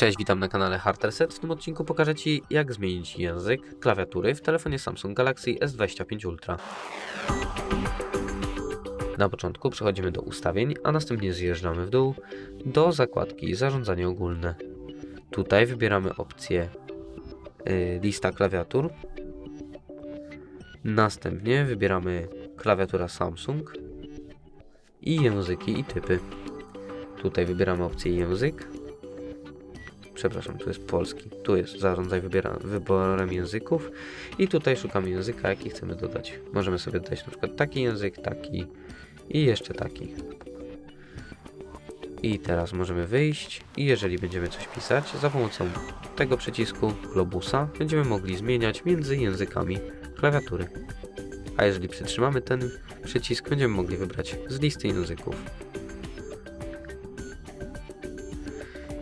Cześć, witam na kanale Hard Reset. W tym odcinku pokażę Ci, jak zmienić język klawiatury w telefonie Samsung Galaxy S25 Ultra. Na początku przechodzimy do ustawień, a następnie zjeżdżamy w dół do zakładki Zarządzanie ogólne. Tutaj wybieramy opcję y, Lista klawiatur. Następnie wybieramy klawiatura Samsung i języki i typy. Tutaj wybieramy opcję język. Przepraszam, tu jest polski. Tu jest zarządzaj wybiera, wyborem języków i tutaj szukamy języka, jaki chcemy dodać. Możemy sobie dodać na przykład taki język, taki i jeszcze taki. I teraz możemy wyjść i jeżeli będziemy coś pisać, za pomocą tego przycisku globusa będziemy mogli zmieniać między językami klawiatury. A jeżeli przytrzymamy ten przycisk, będziemy mogli wybrać z listy języków.